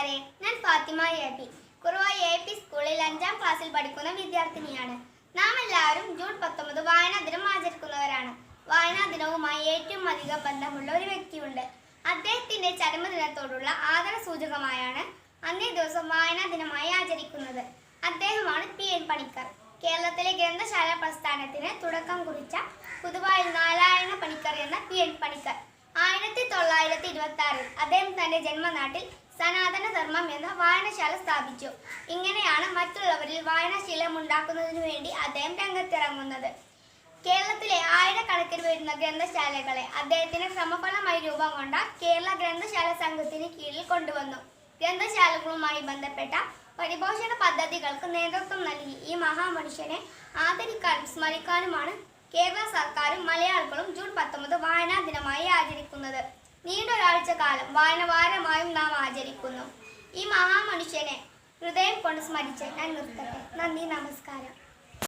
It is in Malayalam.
കൂട്ടുകാരെ ഞാൻ Fathima A P. Kurava A P സ്കൂളിൽ അഞ്ചാം ക്ലാസ്സിൽ പഠിക്കുന്ന വിദ്യാർത്ഥിനിയാണ്. നാം എല്ലാവരും ജൂൺ പത്തൊമ്പത് വായനാ ദിനം ആചരിക്കുന്നവരാണ്. വായനാ ദിനവുമായി ഏറ്റവും അധികം ബന്ധമുള്ള ഒരു വ്യക്തിയുണ്ട്. അദ്ദേഹത്തിന്റെ ചരമദിനത്തോടുള്ള ആദര സൂചകമായാണ് അന്നേ ദിവസം വായനാ ദിനമായി ആചരിക്കുന്നത്. അദ്ദേഹമാണ് പി എൻ പണിക്കർ. കേരളത്തിലെ ഗ്രന്ഥശാല പ്രസ്ഥാനത്തിന് തുടക്കം കുറിച്ച പുതുവായിൽ നാരായണ പണിക്കർ എന്ന പി എൻ പണിക്കർ. ആയിരത്തി തൊള്ളായിരത്തി ഇരുപത്തി ആറിൽ അദ്ദേഹം തന്റെ ജന്മനാട്ടിൽ സനാതന ധർമ്മം എന്ന വായനശാല സ്ഥാപിച്ചു. ഇങ്ങനെയാണ് മറ്റുള്ളവരിൽ വായനാശീലം ഉണ്ടാക്കുന്നതിനു വേണ്ടി അദ്ദേഹം രംഗത്തിറങ്ങുന്നത്. കേരളത്തിലെ ആയിരക്കണക്കിന് വരുന്ന ഗ്രന്ഥശാലകളെ അദ്ദേഹത്തിന് സമഫലമായി രൂപം കൊണ്ട കേരള ഗ്രന്ഥശാല സംഘത്തിന് കീഴിൽ കൊണ്ടുവന്നു. ഗ്രന്ഥശാലകളുമായി ബന്ധപ്പെട്ട പരിപോഷണ പദ്ധതികൾക്ക് നേതൃത്വം നൽകി. ഈ മഹാമനുഷ്യനെ ആദരിക്കാനും സ്മരിക്കാനുമാണ് കേരള സർക്കാരും മലയാളികളും ജൂൺ പത്തൊമ്പത് വായനാ ദിനമായി ആചരിക്കുന്നത്. നീണ്ട ഒരാഴ്ച കാലം വായനവാരമായും നാം ആചരിക്കുന്നു. ഈ മഹാമനുഷ്യനെ ഹൃദയം കൊണ്ട് സ്മരിച്ച് ഞാൻ നിർത്തട്ടെ. നന്ദി നമസ്കാരം.